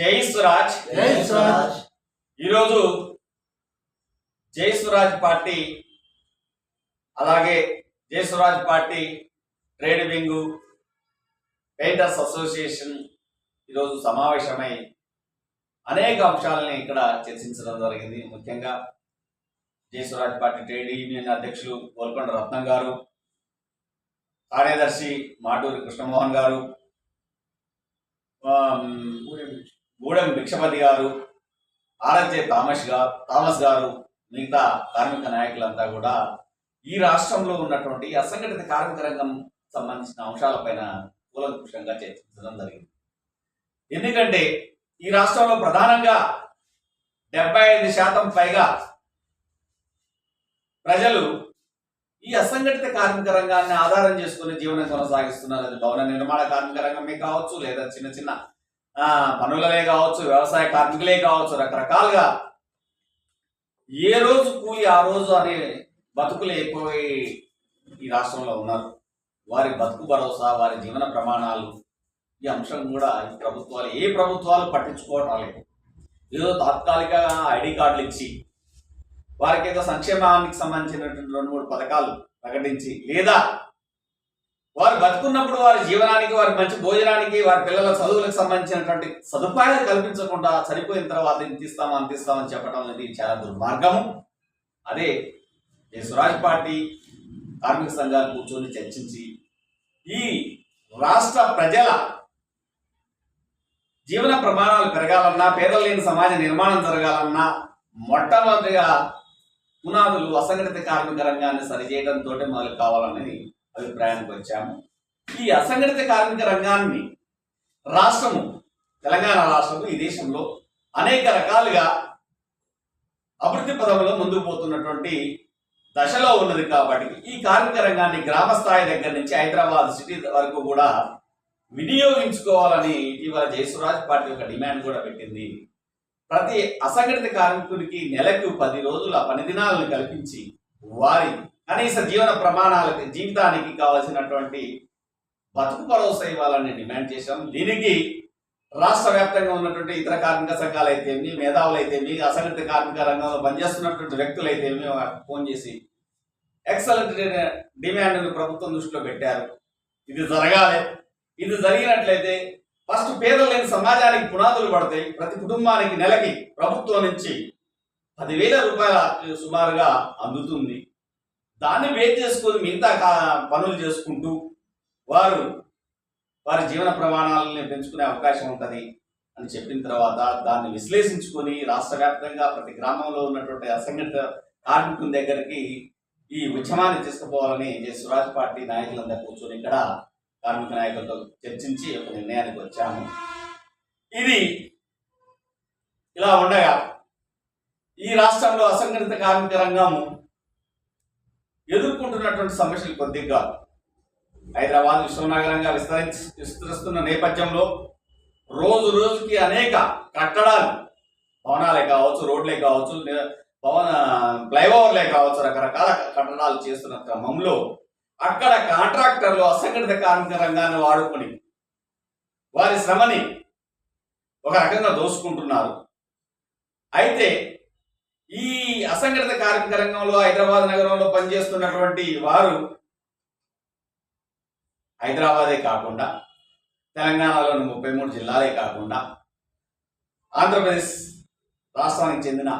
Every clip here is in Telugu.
జై స్వరాజ్. జై స్వరాజ్. ఈరోజు జై స్వరాజ్ పార్టీ అలాగే Jai Swaraj party trade wing painters association ఈరోజు సమావేశమై అనేక అంశాలని ఇక్కడ చర్చించడం జరిగింది. ముఖ్యంగా జై స్వరాజ్ పార్టీ ట్రేడ్ యూనియన్ అధ్యక్షులు గోల్కొండ రత్నం గారు కార్యదర్శి మాటూరి కృష్ణమోహన్ గారు గూడెం భిక్షపతి గారు ఆర్ఎస్జే థామస్ గారు థామస్ గారు మిగతా కార్మిక నాయకులంతా కూడా ఈ రాష్ట్రంలో ఉన్నటువంటి అసంఘటిత కార్మిక రంగం సంబంధించిన అంశాలపైన కూలంకుషంగా చర్చించడం జరిగింది. ఎందుకంటే ఈ రాష్ట్రంలో ప్రధానంగా డెబ్బై ఐదు శాతం పైగా ప్రజలు ఈ అసంఘటిత కార్మిక రంగాన్ని ఆధారం చేసుకుని జీవనం కొనసాగిస్తున్నారు. అది భవన నిర్మాణ కార్మిక రంగమే కావచ్చు లేదా చిన్న చిన్న పనులనే కావచ్చు వ్యవసాయ కార్మికులే కావచ్చు రకరకాలుగా. ఏ రోజు కూలి ఆ రోజు అనే బతుకులు ఎక్కువై ఈ రాష్ట్రంలో ఉన్నారు. వారి బతుకు భరోసా వారి జీవన ప్రమాణాలు ఈ అంశం కూడా ఈ ప్రభుత్వాలు ఏ ప్రభుత్వాలు పట్టించుకోవటం లేదు ఏదో తాత్కాలిక ఐడి కార్డులు ఇచ్చి వారికి ఏదో సంక్షేమానికి సంబంధించినటువంటి రెండు మూడు పథకాలు ప్రకటించి లేదా బతుకున్నప్పుడు వారి జీవనానికి వారి మంచి భోజనానికి వారి పిల్లల చదువులకు సంబంధించినటువంటి సదుపాయాలు కల్పించకుండా చనిపోయిన తర్వాత ఇంత ఇస్తామా అంత ఇస్తామని చెప్పడం అనేది చాలా దుర్మార్గము. అదే ఈ స్వరాజ్ పార్టీ కార్మిక సంఘాలు కూర్చొని చర్చించి ఈ రాష్ట్ర ప్రజల జీవన ప్రమాణాలు పెరగాలన్నా పేదలు లేని సమాజ నిర్మాణం జరగాలన్నా మొట్టమొదటిగా పునాదులు అసంఘటిత కార్మిక రంగాన్ని సరిచేయడంతో మొదలు కావాలనేది అభిప్రాయానికి వచ్చాము. ఈ అసంఘటిత కార్మిక రంగాన్ని రాష్ట్రము తెలంగాణ రాష్ట్రము ఈ దేశంలో అనేక రకాలుగా అభివృద్ధి పదంలో ముందుకు పోతున్నటువంటి దశలో ఉన్నది కాబట్టి ఈ కార్మిక రంగాన్ని గ్రామ స్థాయి దగ్గర నుంచి హైదరాబాద్ సిటీ వరకు కూడా వినియోగించుకోవాలని ఇటీవల జయసురాజ్ పార్టీ ఒక డిమాండ్ కూడా పెట్టింది. ప్రతి అసంఘటిత కార్మికుడికి నెలకు పది రోజుల పని దినాలను కల్పించి వారి కనీస జీవన ప్రమాణాలకు జీవితానికి కావాల్సినటువంటి బతుకు భరోసా ఇవ్వాలని డిమాండ్ చేశాం. దీనికి రాష్ట్ర వ్యాప్తంగా ఉన్నటువంటి ఇతర కార్మిక సంఘాలు అయితేమి మేధావులు అయితేమి అసంఘటిత కార్మిక రంగంలో పనిచేస్తున్నటువంటి వ్యక్తులు అయితేమి ఫోన్ చేసి ఎక్సలెంట్ డిమాండ్ను ప్రభుత్వం దృష్టిలో పెట్టారు. ఇది జరగాలి. ఇది జరిగినట్లయితే ఫస్ట్ పేదలు లేని సమాజానికి పునాదులు పడతాయి. ప్రతి కుటుంబానికి నెలకి ప్రభుత్వం నుంచి పదివేల రూపాయల సుమారుగా అందుతుంది. దాన్ని వేట్ చేసుకొని మిగతా పనులు చేసుకుంటూ వారు వారి జీవన ప్రమాణాలని పెంచుకునే అవకాశం ఉంటుంది అని చెప్పిన తర్వాత దాన్ని విశ్లేషించుకొని రాష్ట్ర వ్యాప్తంగా ప్రతి గ్రామంలో ఉన్నటువంటి అసంఘటిత కార్మికుల దగ్గరికి ఈ ఉద్యమాన్ని తీసుకుపోవాలని స్వరాజ్ పార్టీ నాయకులందరూ కూర్చొని ఇక్కడ కార్మిక నాయకులతో చర్చించి ఒక నిర్ణయానికి వచ్చాము. ఇది ఇలా ఉండగా ఈ రాష్ట్రంలో అసంఘటిత కార్మిక రంగము ఎదుర్కొంటున్నటువంటి సమస్యలు కొద్దిగా హైదరాబాద్ విశ్వనగరంగా విస్తరి విస్తరిస్తున్న నేపథ్యంలో రోజు రోజుకి అనేక కట్టడాలు భవనాలే కావచ్చు రోడ్లే కావచ్చు భవన ఫ్లైఓవర్లే కావచ్చు రకరకాల కట్టడాలు చేస్తున్న క్రమంలో అక్కడ కాంట్రాక్టర్లు అసంఘటిత కార్మిక రంగాన్ని వాడుకొని వారి శ్రమని ఒక రకంగా దోసుకుంటున్నారు. అయితే ఈ అసంఘటిత కార్మిక రంగంలో హైదరాబాద్ నగరంలో పనిచేస్తున్నటువంటి వారు హైదరాబాదే కాకుండా తెలంగాణలోని ముప్పై మూడు జిల్లాలే కాకుండా ఆంధ్రప్రదేశ్ రాష్ట్రానికి చెందిన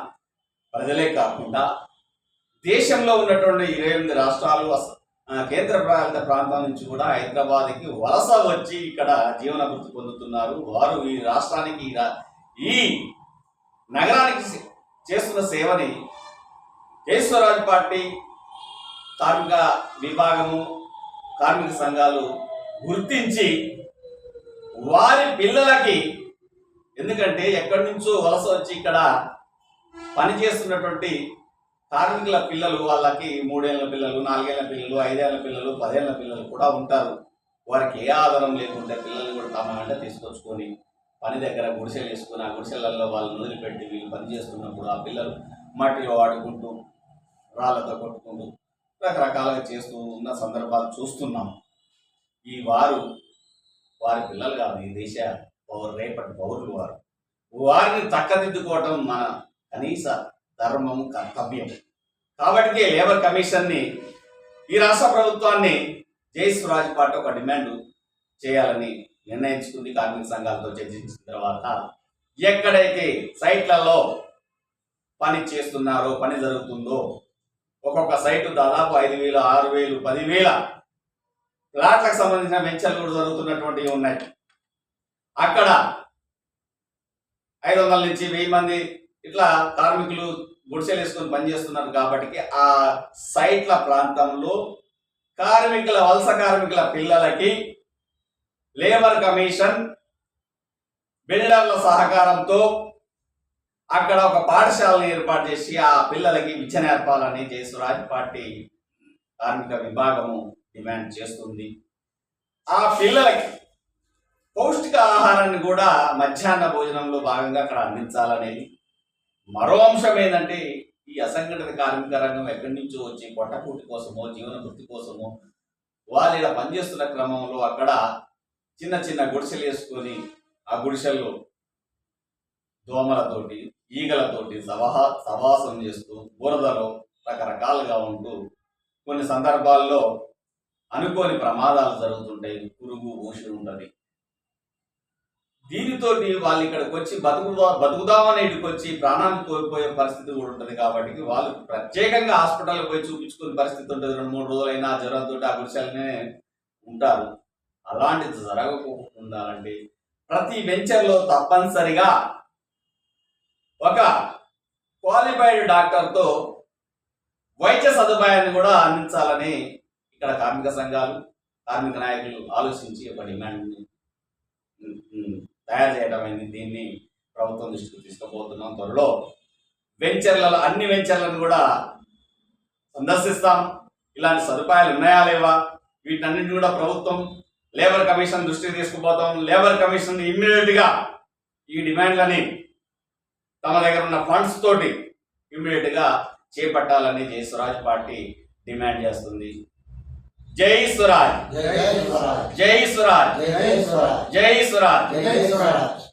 ప్రజలే కాకుండా దేశంలో ఉన్నటువంటి ఇరవై ఎనిమిది రాష్ట్రాలు కేంద్ర పాలిత ప్రాంతం నుంచి కూడా హైదరాబాద్కి వలస వచ్చి ఇక్కడ జీవన వృత్తి పొందుతున్నారు. వారు ఈ రాష్ట్రానికి ఈ నగరానికి చేస్తున్న సేవని కేశ్వరాజ్ పార్టీ కార్మిక విభాగము కార్మిక సంఘాలు గుర్తించి వారి పిల్లలకి ఎందుకంటే ఎక్కడి నుంచో వలస వచ్చి ఇక్కడ పనిచేస్తున్నటువంటి కార్మికుల పిల్లలు వాళ్ళకి మూడేళ్ళ పిల్లలు నాలుగేళ్ళ పిల్లలు ఐదేళ్ళ పిల్లలు పదేళ్ళ పిల్లలు కూడా ఉంటారు. వారికి ఏ ఆధారం లేకుండా పిల్లల్ని కూడా తమ వెంట తీసుకొచ్చుకొని పని దగ్గర గుడిసెలు వేసుకుని ఆ గుడిసెలలో వాళ్ళని వదిలిపెట్టి వీళ్ళు పని చేస్తున్నప్పుడు ఆ పిల్లలు మట్టిలో ఆడుకుంటూ రాళ్ళతో కొట్టుకుంటూ రకరకాలుగా చేస్తూ ఉన్న సందర్భాలు చూస్తున్నాం. ఈ వారు వారి పిల్లలు కాదు ఈ దేశ పౌరు రేపటి పౌరులు వారు. వారిని చక్కదిద్దుకోవటం మన కనీస ధర్మం కర్తవ్యం కాబట్టి లేబర్ కమిషన్ని ఈ రాష్ట్ర ప్రభుత్వాన్ని జై స్వరాజ్ పాట ఒక డిమాండ్ చేయాలని నిర్ణయించుకుంది కార్మిక సంఘాలతో చర్చించిన తర్వాత ఎక్కడైతే సైట్లలో పని చేస్తున్నారో పని జరుగుతుందో ఒక్కొక్క సైటు దాదాపు ఐదు వేలు ఆరు వేలు పదివేల ప్లాట్లకు సంబంధించిన వెంచర్లు కూడా జరుగుతున్నటువంటివి ఉన్నాయి. అక్కడ ఐదు వందల నుంచి వెయ్యి మంది ఇట్లా కార్మికులు గుడిసెలు వేసుకొని పనిచేస్తున్నారు కాబట్టి ఆ సైట్ల ప్రాంతంలో కార్మికుల వలస కార్మికుల పిల్లలకి లేబర్ కమిషన్ బిల్డర్ల సహకారంతో అక్కడ ఒక పాఠశాలను ఏర్పాటు చేసి ఆ పిల్లలకి విద్య నేర్పాలని జయసురాజ్ పార్టీ కార్మిక విభాగము డిమాండ్ చేస్తుంది. ఆ పిల్లలకి పౌష్టిక ఆహారాన్ని కూడా మధ్యాహ్న భోజనంలో భాగంగా అక్కడ అందించాలనేది. మరో అంశం ఏంటంటే ఈ అసంఘటిత కార్మిక రంగం ఎక్కడి నుంచో వచ్చి పొట్టపూటి కోసమో జీవన వృత్తి కోసమో వాళ్ళు ఇక్కడ పనిచేస్తున్న క్రమంలో అక్కడ చిన్న చిన్న గుడిసెలు వేసుకొని ఆ గుడిసెల్లో దోమలతోటి ఈగలతోటి సవహా సవాసం చేస్తూ బురదలో రకరకాలుగా ఉంటూ కొన్ని సందర్భాల్లో అనుకోని ప్రమాదాలు జరుగుతుంటాయి. పురుగు ఊసి ఉంటుంది దీనితోటి వాళ్ళు ఇక్కడికి వచ్చి బతుకుదా బతుకుదామని ఇక్కడికి వచ్చి ప్రాణాన్ని కోల్పోయే పరిస్థితి కూడా ఉంటుంది కాబట్టి వాళ్ళు ప్రత్యేకంగా హాస్పిటల్కి పోయి చూపించుకునే పరిస్థితి ఉంటుంది. రెండు మూడు రోజులైనా ఆ జ్వరంతో ఆ గురిశాలనే ఉంటారు. అలాంటిది జరగకుండా ఉండాలంటే ప్రతి వెంచర్లో తప్పనిసరిగా ఒక క్వాలిఫైడ్ డాక్టర్తో వైద్య సదుపాయాన్ని కూడా అందించాలని ఇక్కడ కార్మిక సంఘాలు కార్మిక నాయకులు ఆలోచించి ఒక డిమాండ్ని తయారు చేయడం అయింది. దీన్ని ప్రభుత్వం దృష్టికి తీసుకుపోతున్నాం. త్వరలో వెంచర్లలో అన్ని వెంచర్లను కూడా సందర్శిస్తాం. ఇలాంటి సదుపాయాలు ఉన్నాయా లేవా? వీటన్నిటిని కూడా ప్రభుత్వం లేబర్ కమిషన్ దృష్టికి తీసుకుపోతాం. లేబర్ కమిషన్ ఇమ్మీడియట్గా ఈ డిమాండ్లని తమ దగ్గర ఉన్న ఫండ్స్ తోటి ఇమ్మీడియట్గా చేపట్టాలని జై స్వరాజ్ పార్టీ డిమాండ్ చేస్తుంది. జై స్వరాజ్. జై స్వరాజ్. జై స్వరాజ్. జై స్వరాజ్.